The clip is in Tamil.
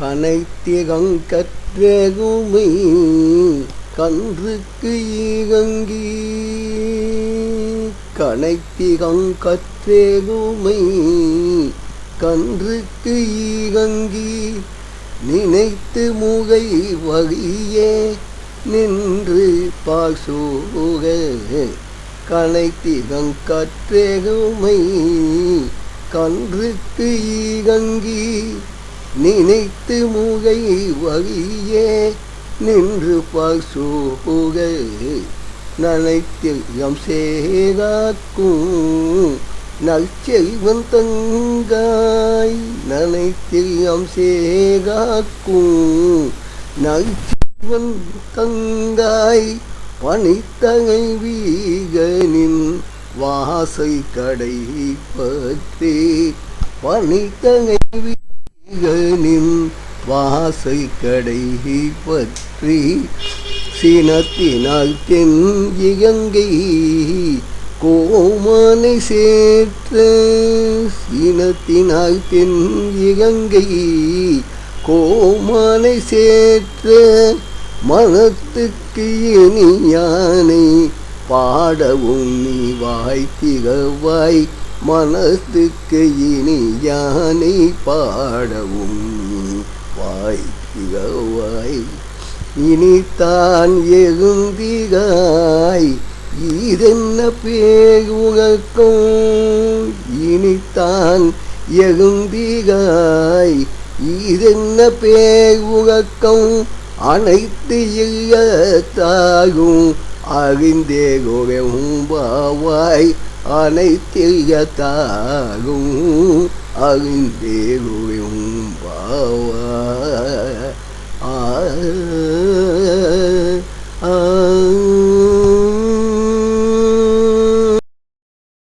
கனைத்திகங்கற்றகுமை கன்றுக்கு ஈகங்கி. கனைத்திகங்கற்றேகுமை கன்றுக்கு ஈகங்கி. நினைத்து முகை வழியே நின்று பாசூக கனைத்திகங்கற்றேகுமை கன்றுக்கு ஈகங்கி. நினைத்து முகை வழியே நின்று பசுக நனைத்தியம் சேகாக்கும் நற்செய்வன் தங்காய். நனைத்தியம் சேகாக்கும் நற்செய்வன் தங்காய். பனித்தகை வீகனின் வாசை கடை பற்றி பனித்தகை வீகனின் வாசை கடை பற்றி சினத்தினால் தென் இயங்கை கோமானை சேர்த்த சினத்தினால் தென் இயங்கை கோமானை சேர்த்த மனத்துக்கு இனி யானை பாடவும் நீ வாய்த்திகவாய் மனத்துக்கு இனி யானை பாடவும் நீ வாய்த்திகவாய் இனித்தான் எழுந்திகாய். இதென்ன பேகுகக்கும் இனித்தான் எழுந்திகாய். இதென்ன பேகுகக்கம் அனைத்து இல்லத்தாகும். அறிந்தே பாவாய். அனைத்தியத்தாகும் அறிந்தேருவும் பாவ. ஆ.